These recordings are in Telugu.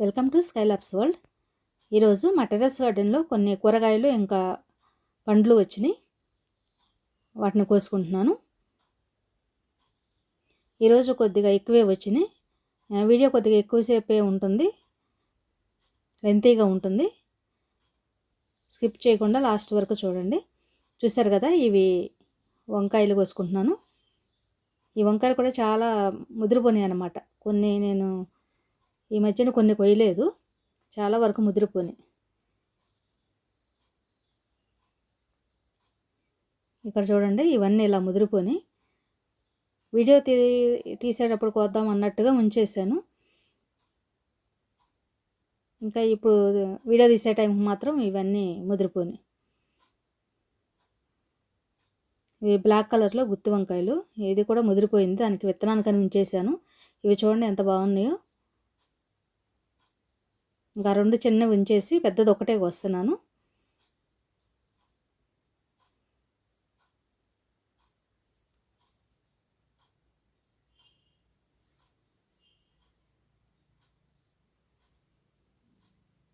Welcome to Skylabs world. ఈరోజు మా టెర్రస్ గార్డెన్లో కొన్ని కూరగాయలు ఇంకా పండ్లు వచ్చినాయి. వాటిని కోసుకుంటున్నాను. ఈరోజు కొద్దిగా ఎక్కువే వచ్చినాయి. వీడియో కొద్దిగా ఎక్కువసేపే ఉంటుంది. లెంతీగా ఉంటుంది. స్కిప్ చేయకుండా లాస్ట్ వరకు చూడండి. చూసారు కదా ఇవి వంకాయలు కోసుకుంటున్నాను. ఈ వంకాయలు కూడా చాలా ముదిరిపోయినాయి అన్నమాట. కొన్ని నేను ఈ మధ్యన కొన్ని కొయ్యలేదు. చాలా వరకు ముదిరిపోయినాయి. ఇక్కడ చూడండి ఇవన్నీ ఇలా ముదిరిపోయి వీడియో తీ తీసేటప్పుడు కోద్దాం అన్నట్టుగా ఉంచేసాను ఇంకా ఇప్పుడు వీడియో తీసే టైంకి మాత్రం ఇవన్నీ ముదిరిపోయినాయి. ఇవి బ్లాక్ కలర్లో గుత్తి వంకాయలు. ఇది కూడా ముదిరిపోయింది. దానికి విత్తనానికని ఉంచేసాను ఇవి చూడండి ఎంత బాగున్నాయో. ఇంకా రెండు చిన్నవి ఉంచేసి పెద్దది ఒకటే వస్తున్నాను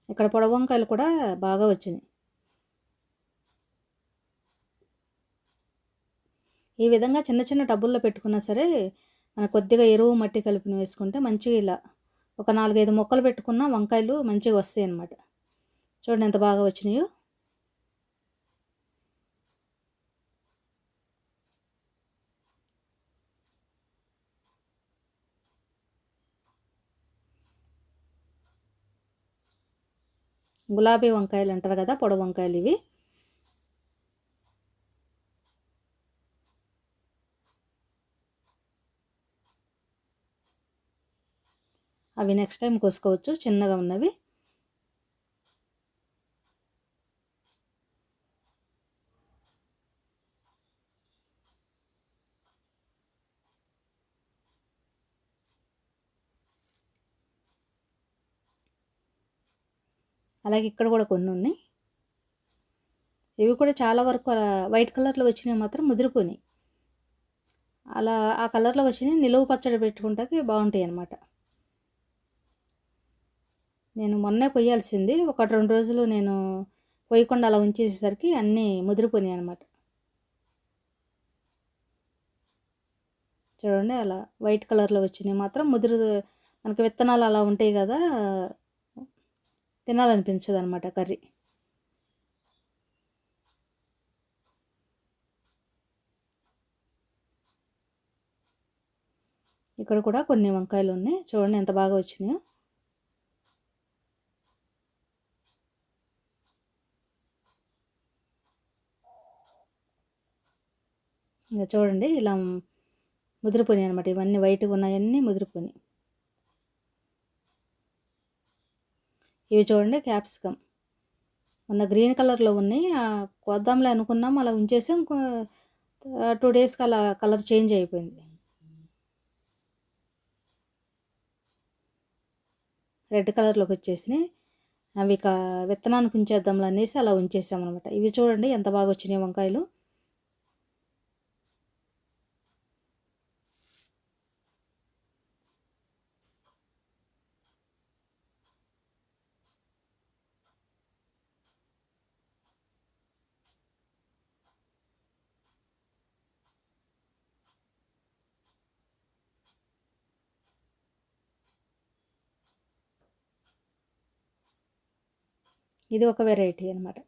ఇక్కడ పొడవంకాయలు కూడా బాగా వచ్చినాయి. ఈ విధంగా చిన్న చిన్న టబ్బుల్లో పెట్టుకున్నా సరే మన కొద్దిగా ఎరువు మట్టి కలిపిన వేసుకుంటే మంచిగా ఇలా ఒక నాలుగైదు మొక్కలు పెట్టుకున్న వంకాయలు మంచిగా వస్తాయి అన్నమాట చూడండి ఎంత బాగా వచ్చినాయో. గులాబీ వంకాయలు అంటారు కదా పొడవు వంకాయలు ఇవి. అవి నెక్స్ట్ టైం కోసుకోవచ్చు. చిన్నగా ఉన్నవి. అలాగే ఇక్కడ కూడా కొన్ని ఉన్నాయి. ఇవి కూడా చాలా వరకు అలా వైట్ కలర్లో వచ్చినవి మాత్రం ముదిరిపోయినాయి. అలా ఆ కలర్లో వచ్చినవి నిలువ పచ్చడి పెట్టుకుంటాకి బాగుంటాయి అన్నమాట. నేను మొన్నే కొయ్యాల్సింది. ఒక రెండు రోజులు నేను కొయ్యకుండా అలా ఉంచేసేసరికి అన్నీ ముదిరిపోయినాయి అనమాట చూడండి అలా వైట్ కలర్లో వచ్చినాయి. మాత్రం ముదురు మనకి విత్తనాలు అలా ఉంటాయి కదా తినాలనిపించదు అనమాట కర్రీ. ఇక్కడ కూడా కొన్ని వంకాయలు ఉన్నాయి. చూడండి ఎంత బాగా వచ్చినాయో. ఇంకా చూడండి ఇలా ముదిరిపోయినాయి అనమాట ఇవన్నీ వైట్గా ఉన్నాయన్నీ ముదిరిపోయినాయి. ఇవి చూడండి క్యాప్సికమ్ మొన్న గ్రీన్ కలర్లో ఉన్నాయి. కొద్దాంలే అనుకున్నాం అలా ఉంచేసాం. టూ డేస్కి అలా కలర్ చేంజ్ అయిపోయింది. రెడ్ కలర్లోకి వచ్చేసినాయి. అవి ఇక విత్తనానికి ఉంచేద్దాంలే అనేసి అలా ఉంచేసాం అనమాట ఇవి చూడండి ఎంత బాగా వచ్చినాయి వంకాయలు. ఇది ఒక వెరైటీ అనమాట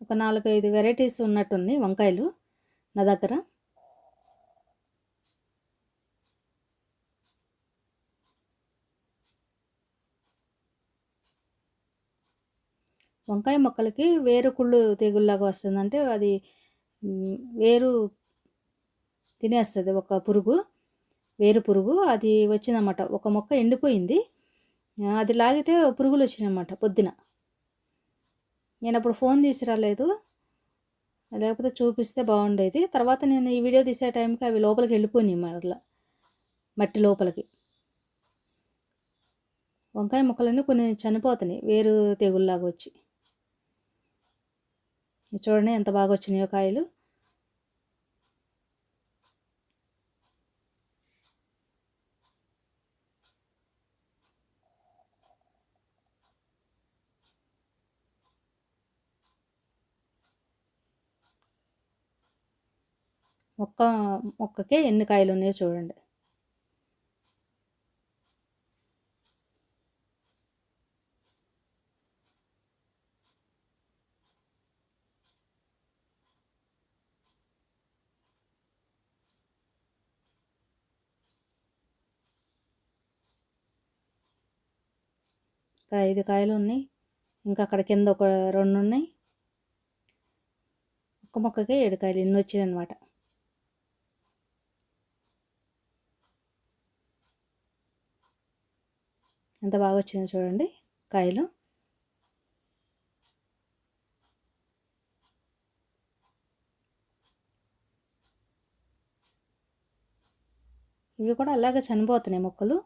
ఒక నాలుగు ఐదు వెరైటీస్ ఉన్నట్టున్నాయి వంకాయలు నా దగ్గర. వంకాయ మొక్కలకి వేరు కుళ్ళు తెగుల్లాగా వస్తుందంటే అది వేరు తినేస్తుంది. ఒక పురుగు వేరు పురుగు అది వచ్చిందన్నమాట. ఒక మొక్క ఎండిపోయింది. అది లాగితే పురుగులు వచ్చినాయన్నమాట పొద్దున. నేను అప్పుడు ఫోన్ తీసుకురాలేదు. లేకపోతే చూపిస్తే బాగుండేది. తర్వాత నేను ఈ వీడియో తీసే టైంకి అవి లోపలికి వెళ్ళిపోయినాయి మరలా. మట్టి లోపలికి. వంకాయ మొక్కలన్నీ కొన్ని చనిపోతున్నాయి. వేరు తెగుల్లాగా వచ్చి. చూడండి ఎంత బాగా వచ్చినాయో కాయలు. ఒక్క మొక్కకే ఎన్ని కాయలు ఉన్నాయో చూడండి. ఇక్కడ ఐదు కాయలు ఉన్నాయి ఇంకా అక్కడ కింద ఒక రెండు ఉన్నాయి. ఒక్క మొక్కకే ఏడు కాయలు ఎన్ని వచ్చాయి అనమాట ఎంత బాగా వచ్చిందో చూడండి కాయలు. ఇవి కూడా అలాగే చనిపోతున్నాయి మొక్కలు.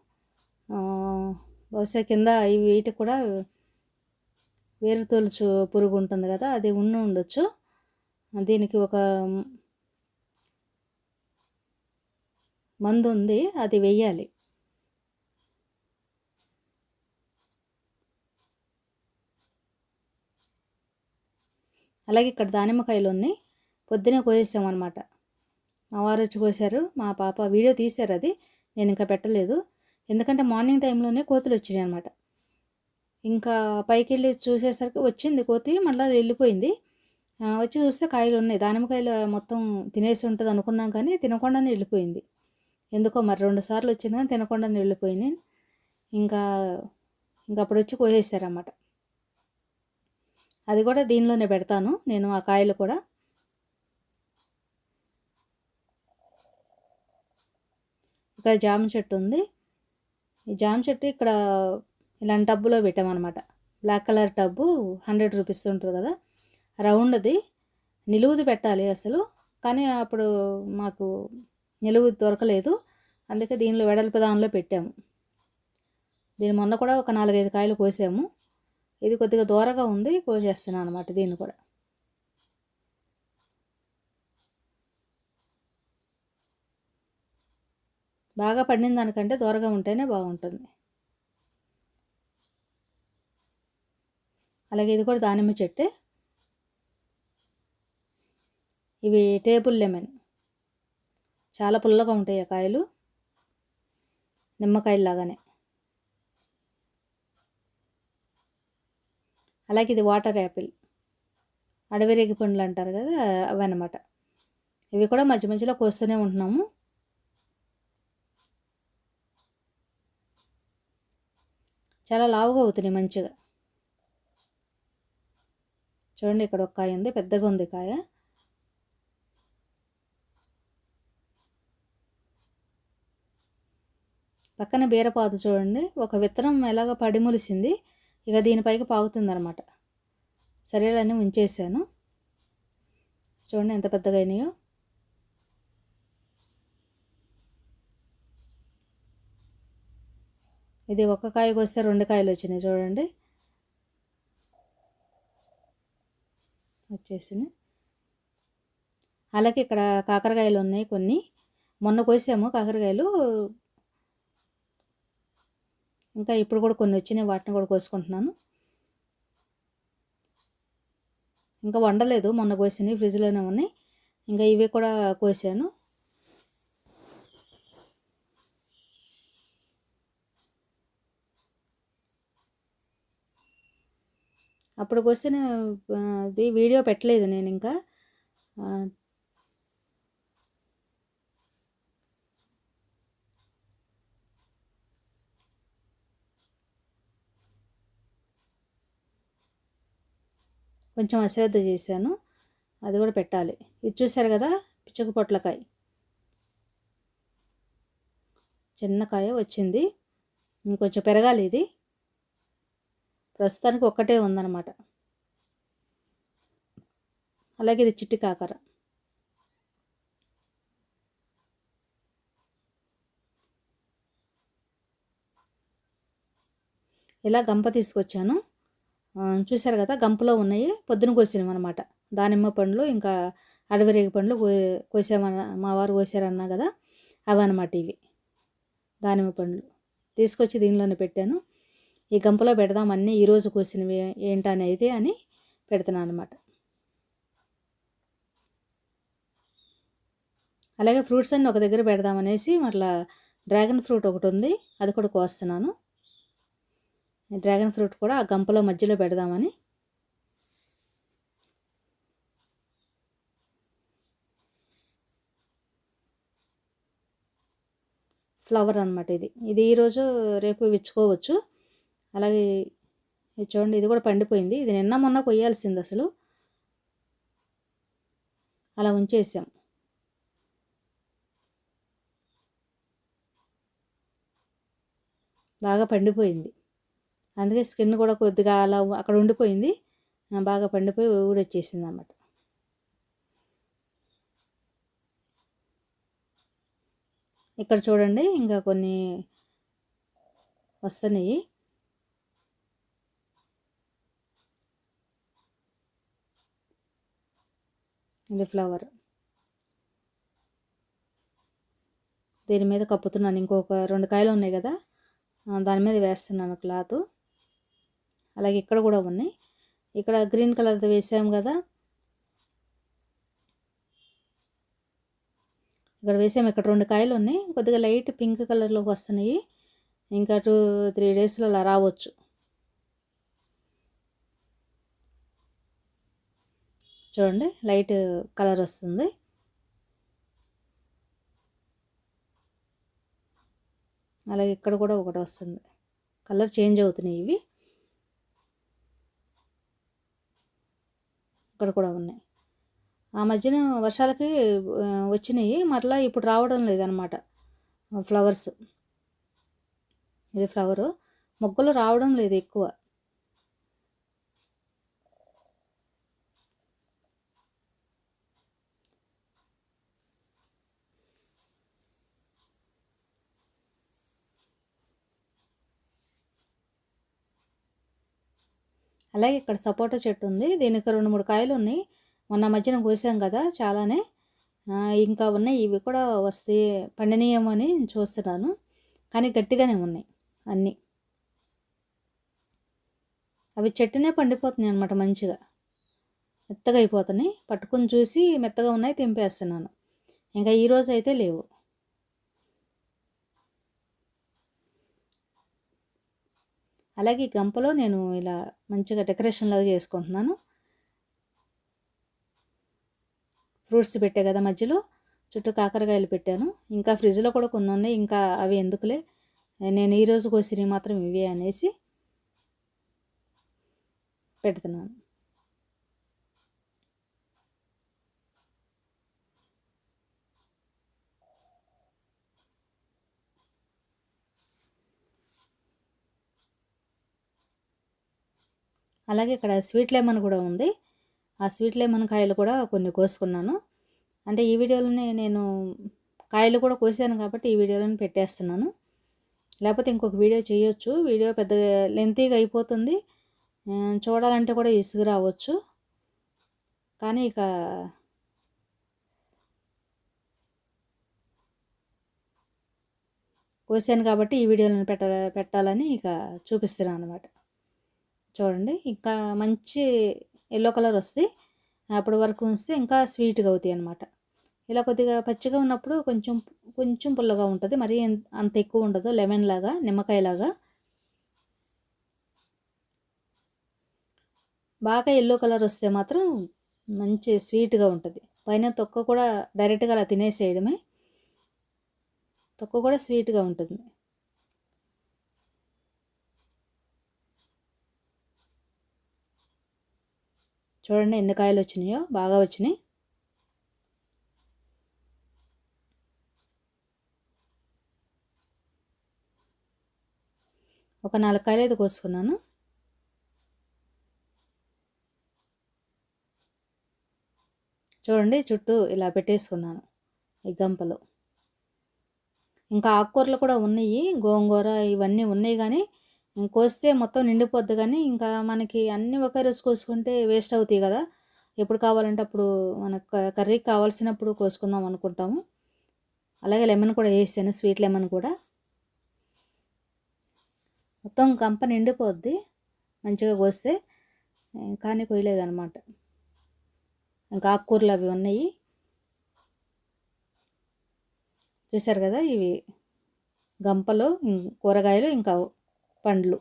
బహుశా కింద ఇవి వీటికి కూడా వేరు తొలుచు పురుగు ఉంటుంది కదా అది ఉండి ఉండొచ్చు. దీనికి ఒక మందు ఉంది అది వెయ్యాలి అలాగే ఇక్కడ దానిమ్మకాయలు ఉన్నాయి పొద్దునే కోసేసామన్నమాట. మా వారు వచ్చి కోసారు. మా పాప వీడియో తీశారు అది. నేను ఇంకా పెట్టలేదు. ఎందుకంటే మార్నింగ్ టైంలోనే కోతులు వచ్చినాయి అనమాట ఇంకా పైకి వెళ్ళి చూసేసరికి వచ్చింది కోతి మళ్ళీ వెళ్ళిపోయింది. వచ్చి చూస్తే కాయలు ఉన్నాయి. దానిమ్మకాయలు మొత్తం తినేసి ఉంటుంది అనుకున్నాం కానీ తినకుండానే వెళ్ళిపోయింది. ఎందుకో మరి రెండు సార్లు వచ్చింది కానీ తినకుండానే వెళ్ళిపోయింది ఇంకా ఇంకా అప్పుడు వచ్చి కోసేసారన్నమాట. అది కూడా దీనిలోనే పెడతాను. నేను ఆ కాయలు కూడా ఇక్కడ జామ చెట్టు ఉంది. ఈ జామ చెట్టు ఇక్కడ ఇలాంటి టబ్బులో పెట్టామన్నమాట. Black colour tub hundred rupees ఉంటుంది కదా. రౌండ్ది నిలువుది పెట్టాలి అసలు. కానీ అప్పుడు మాకు నిలువు దొరకలేదు. అందుకే దీనిలో వెడల్పు దానిలో పెట్టాము. దీని మొన్న కూడా ఒక నాలుగైదు కాయలు కోసాము. ఇది కొద్దిగా దూరగా ఉంది కోసేస్తున్నాను అనమాట దీన్ని కూడా. బాగా పండిన దానికంటే దూరగా ఉంటేనే బాగుంటుంది. అలాగే ఇది కూడా దానిమ్మ చెట్టే. ఇవి టేబుల్ లెమన్. చాలా పుల్లగా ఉంటాయి ఆ కాయలు. నిమ్మకాయలు లాగానే అలాగే ఇది వాటర్ యాపిల్. అడవి రేగి పండ్లు అంటారు కదా అవి అనమాట ఇవి కూడా మధ్య మధ్యలో కోస్తూనే ఉంటున్నాము. చాలా లావుగా అవుతున్నాయి మంచిగా. చూడండి ఇక్కడ ఒక కాయ ఉంది పెద్దగా ఉంది కాయ. పక్కన బీరపాదు చూడండి ఒక విత్తనం ఎలాగ పడిములిసింది. ఇక దీనిపైకి పాగుతుందనమాట సరేలన్నీ ఉంచేసాను చూడండి ఎంత పెద్దగా అయినాయో. ఇది ఒక కాయకు వస్తే రెండు కాయలు వచ్చినాయి చూడండి. వచ్చేసింది. అలాగే ఇక్కడ కాకరకాయలు ఉన్నాయి కొన్ని. మొన్న కోసాము కాకరకాయలు. ఇంకా ఇప్పుడు కూడా కొన్ని వచ్చినాయి వాటిని కూడా కోసుకుంటున్నాను. ఇంకా వండలేదు మొన్న కోసినవి ఫ్రిడ్జ్లోనే ఉన్నాయి. ఇంకా ఇవి కూడా కోసాను. అప్పుడు కోసిన అది వీడియో పెట్టలేదు నేను ఇంకా. కొంచెం అశ్రద్ధ చేశాను. అది కూడా పెట్టాలి. ఇది చూసారు కదా? పిచ్చక పొట్లకాయ. చిన్నకాయ వచ్చింది. ఇంకొంచెం పెరగాలి ఇది. ప్రస్తుతానికి ఒక్కటే ఉందన్నమాట. అలాగే ఇది చిట్టి కాకర. ఇలా గంప తీసుకొచ్చాను. చూశారు కదా గంపలో ఉన్నాయి. పొద్దున కోసినాం అనమాట దానిమ్మ పండ్లు ఇంకా అడవిరేగి పండ్లు కోసామన్న మా వారు కోసారన్నా కదా అవి ఇవి. దానిమ్మ పండ్లు. తీసుకొచ్చి దీనిలోనే పెట్టాను. ఈ గంపలో పెడదాం అన్నీ ఈరోజు కోసినవి ఏంటని అయితే అని పెడుతున్నాను అనమాట అలాగే ఫ్రూట్స్ అన్నీ ఒక దగ్గర పెడదామనేసి మరలా డ్రాగన్ ఫ్రూట్ ఒకటి ఉంది. అది కూడా కోస్తున్నాను. డ్రాగన్ ఫ్రూట్ కూడా ఆ గంపలో మధ్యలో పెడదామని. ఫ్లవర్ అనమాట ఇది. ఇది ఈరోజు రేపు విచ్చుకోవచ్చు. అలాగే చూడండి ఇది కూడా పండిపోయింది. ఇది నిన్న మొన్న కొయ్యాల్సింది అసలు. అలా ఉంచేసాం. బాగా పండిపోయింది. అందుకే స్కిన్ కూడా కొద్దిగా అలా అక్కడ ఉండిపోయింది. బాగా పండిపోయి ఊడొచ్చేసింది అన్నమాట ఇక్కడ చూడండి ఇంకా కొన్ని వస్తున్నాయి. ఇది ఫ్లవర్. దీని మీద కప్పుతున్నాను. ఇంకొక రెండు కాయలు ఉన్నాయి కదా దాని మీద వేస్తున్నాను క్లాత్. అలాగే ఇక్కడ కూడా ఉన్నాయి. ఇక్కడ గ్రీన్ కలర్ది వేసాము కదా. ఇక్కడ వేసాము ఇక్కడ రెండు కాయలు ఉన్నాయి. కొద్దిగా లైట్ పింక్ కలర్లోకి వస్తున్నాయి. ఇంకా టూ త్రీ డేస్లో అలా రావచ్చు. చూడండి లైట్ కలర్ వస్తుంది. అలాగే ఇక్కడ కూడా ఒకటి వస్తుంది. కలర్ చేంజ్ అవుతున్నాయి ఇవి. ఇక్కడ కూడా ఉన్నాయి. ఆ మధ్యన వర్షాలకి వచ్చినాయి. మరలా ఇప్పుడు రావడం లేదనమాట ఫ్లవర్స్. ఇది ఫ్లవరు. మొగ్గలు రావడం లేదు ఎక్కువ. అలాగే ఇక్కడ సపోటా చెట్టు ఉంది. దీనికి రెండు మూడు కాయలు ఉన్నాయి. మొన్న మధ్యన కోసాం కదా చాలానే. ఇంకా ఉన్నాయి. ఇవి కూడా వస్తే పండనీయమో అని చూస్తున్నాను. కానీ గట్టిగానే ఉన్నాయి అన్నీ. అవి చెట్టునే పండిపోతున్నాయి అనమాట మంచిగా. మెత్తగా అయిపోతున్నాయి. పట్టుకుని చూసి మెత్తగా ఉన్నాయి తెంపేస్తున్నాను. ఇంకా ఈరోజు అయితే లేవు. అలాగే గంపలో నేను ఇలా మంచిగా డెకరేషన్ లాగా చేసుకుంటున్నాను. ఫ్రూట్స్ పెట్టే కదా మధ్యలో చుట్టూ కాకరకాయలు పెట్టాను. ఇంకా ఫ్రిడ్జ్లో కూడా కొన్ని ఉన్నాయి ఇంకా అవి ఎందుకులే? నేను ఈరోజు కోసినవి మాత్రం ఇవే అనేసి పెడుతున్నాను. అలాగే ఇక్కడ స్వీట్ లెమన్ కూడా ఉంది. ఆ స్వీట్ లెమన్ కాయలు కూడా కొన్ని కోసుకున్నాను. అంటే ఈ వీడియోలోనే నేను కాయలు కూడా కోసాను కాబట్టి ఈ వీడియోలోనే పెట్టేస్తున్నాను. లేకపోతే ఇంకొక వీడియో చేయొచ్చు. వీడియో పెద్ద లెంతీగా అయిపోతుంది. చూడాలంటే కూడా ఇసుగు రావచ్చు. కానీ ఇక కోసాను కాబట్టి ఈ వీడియోలను పెట్ట పెట్టాలని ఇక చూపిస్తున్నాను అనమాట చూడండి. ఇంకా మంచి ఎల్లో కలర్ వస్తే అప్పటి వరకు ఉంచితే ఇంకా స్వీట్గా అవుతాయి అనమాట ఇలా కొద్దిగా పచ్చిగా ఉన్నప్పుడు కొంచెం కొంచెం పుల్లగా ఉంటుంది. మరి అంత ఎక్కువ ఉండదు. లెమన్ లాగా నిమ్మకాయలాగా బాగా ఎల్లో కలర్ వస్తే మాత్రం మంచి స్వీట్గా ఉంటుంది. పైన తొక్క కూడా డైరెక్ట్గా అలా తినేసేయడమే. తొక్క కూడా స్వీట్గా ఉంటుంది. చూడండి ఎన్ని కాయలు వచ్చినాయో బాగా వచ్చినాయి. ఒక నాలుగు కాయలు అయితే కోసుకున్నాను. చూడండి చుట్టూ ఇలా పెట్టేసుకున్నాను ఈ గంపలు ఇంకా ఆకుకూరలు కూడా ఉన్నాయి గోంగూర ఇవన్నీ ఉన్నాయి కానీ కోస్తే మొత్తం నిండిపోద్ది కానీ ఇంకా మనకి అన్నీ ఒకే రోజు కోసుకుంటే వేస్ట్ అవుతాయి కదా. ఎప్పుడు కావాలంటే అప్పుడు మనకు కర్రీకి కావాల్సినప్పుడు కోసుకుందాం అనుకుంటాము. అలాగే లెమన్ కూడా వేసాను స్వీట్ లెమన్ కూడా. మొత్తం కంప నిండిపోద్ది మంచిగా కోస్తే కానీ కొయ్యలేదన్నమాట. ఇంకా ఆకుకూరలు అవి ఉన్నాయి. చూసారు కదా ఇవి? గంపలు కూరగాయలు ఇంకా పండ్లు.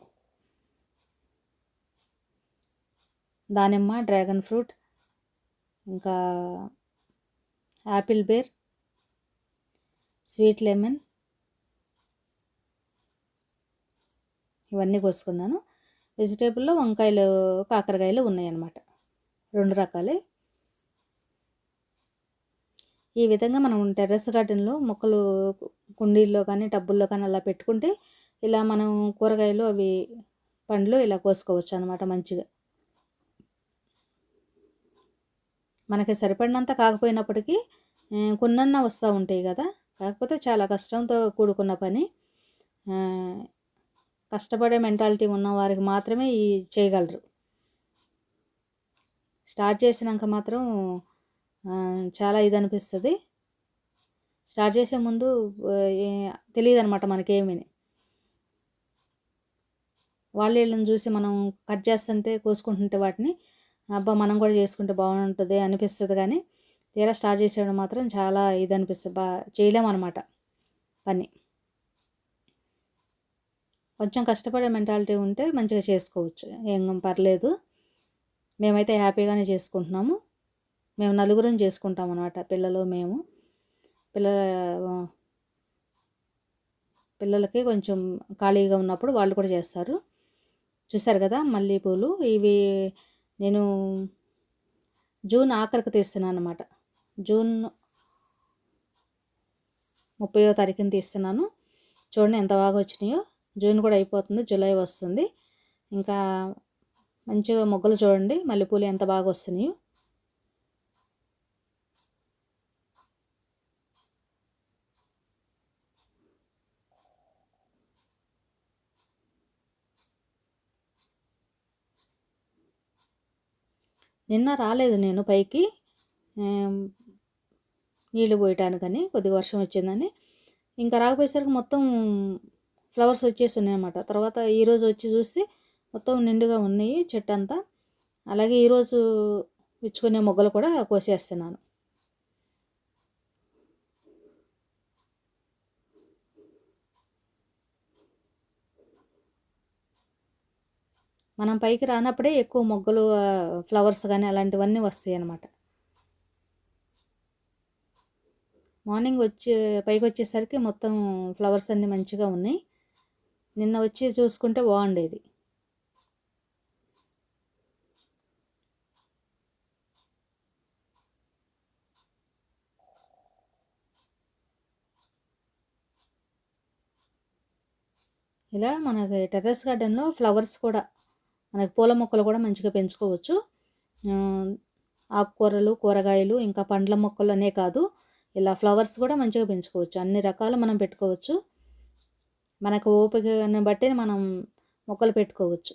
దానిమ్మ డ్రాగన్ ఫ్రూట్ ఇంకా యాపిల్ బేర్ స్వీట్ లెమన్ ఇవన్నీ కోసుకున్నాను. వెజిటేబుల్లో వంకాయలు కాకరకాయలు ఉన్నాయన్నమాట. రెండు రకాలే. ఈ విధంగా మనం టెర్రస్ గార్డెన్లో మొక్కలు కుండీల్లో కానీ టబ్బుల్లో కానీ అలా పెట్టుకుంటే ఇలా మనం కూరగాయలు అవి పండ్లు ఇలా కోసుకోవచ్చు అనమాట మంచిగా. మనకి సరిపడినంత కాకపోయినప్పటికీ ఆ, కొన్నన్న వస్తూ ఉంటాయి కదా. కాకపోతే చాలా కష్టంతో కూడుకున్న పని. కష్టపడే మెంటాలిటీ ఉన్న వారికి మాత్రమే ఈ చేయగలరు. స్టార్ట్ చేసినాక మాత్రం చాలా ఇది అనిపిస్తుంది స్టార్ట్ చేసే ముందు తెలియదు అనమాట మనకేమీ. వాళ్ళు వీళ్ళని చూసి మనం కట్ చేస్తుంటే కోసుకుంటుంటే వాటిని అబ్బా మనం కూడా చేసుకుంటే బాగుంటుంది అనిపిస్తుంది కానీ తీరా స్టార్ట్ చేసేయడం మాత్రం చాలా ఇది అనిపిస్తుంది బా చేయలేమన్నమాట పని. కొంచెం కష్టపడే మెంటాలిటీ ఉంటే మంచిగా చేసుకోవచ్చు. ఏం పర్లేదు. మేమైతే హ్యాపీగానే చేసుకుంటున్నాము. మేము నలుగురం చేసుకుంటాం అనమాట పిల్లలు మేము. పిల్లల పిల్లలకి కొంచెం ఖాళీగా ఉన్నప్పుడు వాళ్ళు కూడా చేస్తారు. చూసారు కదా మల్లెపూలు? ఇవి నేను జూన్ ఆఖరికి తీస్తున్నాను అనమాట జూన్ ముప్పయో తారీఖున తీస్తున్నాను. చూడండి ఎంత బాగా వచ్చినాయో. జూన్ కూడా అయిపోతుంది జూలై వస్తుంది. ఇంకా మంచిగా మొగ్గలు చూడండి మల్లెపూలు ఎంత బాగా వస్తున్నాయో. నిన్న రాలేదు నేను పైకి. నీళ్ళు పోయటానికని కొద్దిగా వర్షం వచ్చిందని. ఇంకా రాకపోయేసరికి మొత్తం ఫ్లవర్స్ వచ్చేసి ఉన్నాయన్నమాట తర్వాత ఈరోజు వచ్చి చూస్తే మొత్తం నిండుగా ఉన్నాయి చెట్టు అంతా. అలాగే ఈరోజు విచ్చుకునే మొగ్గలు కూడా కోసేస్తున్నాను. మనం పైకి రానప్పుడే ఎక్కువ మొగ్గలు ఫ్లవర్స్ కానీ అలాంటివన్నీ వస్తాయి అన్నమాట మార్నింగ్ వచ్చి పైకి వచ్చేసరికి మొత్తం ఫ్లవర్స్ అన్నీ మంచిగా ఉన్నాయి. నిన్న వచ్చి చూసుకుంటే బాగుండేది. ఇలా మనకి టెర్రస్ గార్డెన్లో ఫ్లవర్స్ కూడా మనకి పూల మొక్కలు కూడా మంచిగా పెంచుకోవచ్చు. ఆకుకూరలు కూరగాయలు ఇంకా పండ్ల మొక్కలు అనే కాదు ఇలా ఫ్లవర్స్ కూడా మంచిగా పెంచుకోవచ్చు. అన్ని రకాలు మనం పెట్టుకోవచ్చు. మనకు ఓపికను బట్టి మనం మొక్కలు పెట్టుకోవచ్చు.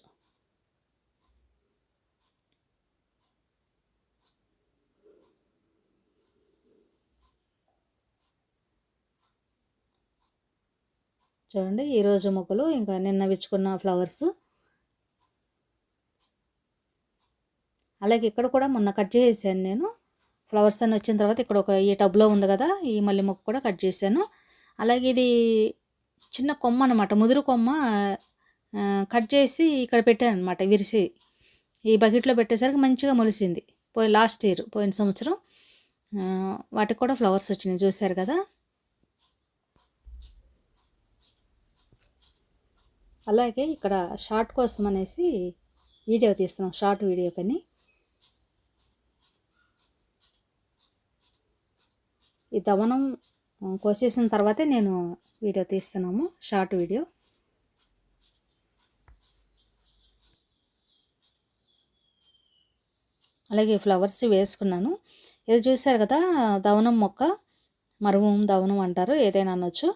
చూడండి ఈరోజు మొక్కలు ఇంకా నిన్న విచ్చుకున్న ఫ్లవర్స్. అలాగే ఇక్కడ కూడా మొన్న కట్ చేసేసాను నేను. ఫ్లవర్స్ అని వచ్చిన తర్వాత ఇక్కడ ఒక ఈ టబ్లో ఉంది కదా ఈ మల్లె మొక్క కూడా కట్ చేశాను. అలాగే ఇది చిన్న కొమ్మ అనమాట ముదురు కొమ్మ కట్ చేసి ఇక్కడ పెట్టాను అనమాట విరిసి. ఈ బకెట్లో పెట్టేసరికి మంచిగా మొలిసింది. పోయి లాస్ట్ ఇయర్ పోయిన సంవత్సరం. వాటికి కూడా ఫ్లవర్స్ వచ్చినాయి చూశారు కదా. అలాగే ఇక్కడ షార్ట్ కోసం అనేసి వీడియో తీస్తున్నాం షార్ట్ వీడియో కానీ. ఈ దవనం కోసేసిన తర్వాతే నేను వీడియో తీస్తున్నాము. Short video. అలాగే ఫ్లవర్స్ వేసుకున్నాను. ఇది చూశారు కదా దవనం మొక్క మరువం దవనం అంటారు ఏదైనా అనొచ్చు.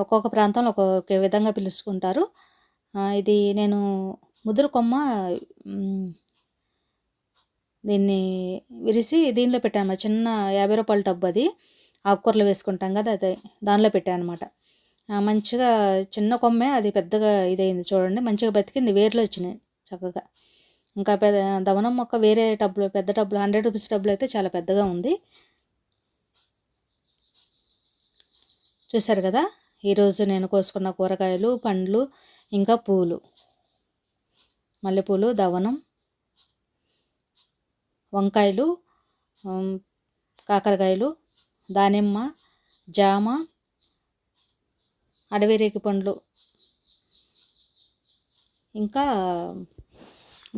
ఒక్కొక్క ప్రాంతంలో ఒక్కొక్క విధంగా పిలుచుకుంటారు. ఇది నేను ముదురు కొమ్మ దీన్ని విరిసి దీనిలో పెట్టాను చిన్న యాభై రూపాయల టబ్బు అది. ఆకుకూరలు వేసుకుంటాం కదా అది దానిలో పెట్టాను అనమాట మంచిగా చిన్న కొమ్మే అది పెద్దగా ఇదైంది చూడండి. మంచిగా బతికింది వేర్లు వచ్చినాయి చక్కగా. ఇంకా పెద్ద దవనం మొక్క వేరే టబ్బులు పెద్ద టబ్బులు హండ్రెడ్ రూపీస్ టబ్బులు అయితే చాలా పెద్దగా ఉంది. చూసారు కదా ఈరోజు నేను కోసుకున్న కూరగాయలు పండ్లు ఇంకా పూలు. మల్లెపూలు దవనం వంకాయలు కాకరకాయలు దానిమ్మ జామ అడవిరేకి పండ్లు ఇంకా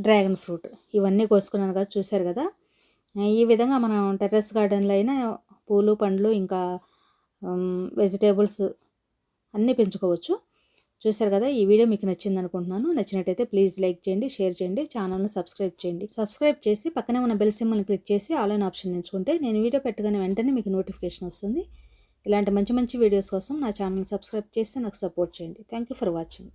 డ్రాగన్ ఫ్రూట్ ఇవన్నీ కోసుకున్నాను కదా చూశారు కదా. ఈ విధంగా మనం టెర్రస్ గార్డెన్లో అయినా పూలు పండ్లు ఇంకా వెజిటేబుల్స్ అన్నీ పెంచుకోవచ్చు. చూశారు కదా ఈ వీడియో మీకు నచ్చింది అనుకుంటున్నాను నచ్చినట్టయితే ప్లీజ్ లైక్ చేయండి షేర్ చేయండి ఛానల్ని సబ్స్క్రైబ్ చేయండి. సబ్స్క్రైబ్ చేసి పక్కనే ఉన్న బెల్ సిమ్మల్ని క్లిక్ చేసి ఆన్లైన్ ఆప్షన్ ఎంచుకుంటే నేను వీడియో పెట్టగానే వెంటనే మీకు నోటిఫికేషన్ వస్తుంది. ఇలాంటి మంచి మంచి వీడియోస్ కోసం నా ఛానల్ని సబ్స్క్రైబ్ చేసి నాకు సపోర్ట్ చేయండి. Thank you for watching.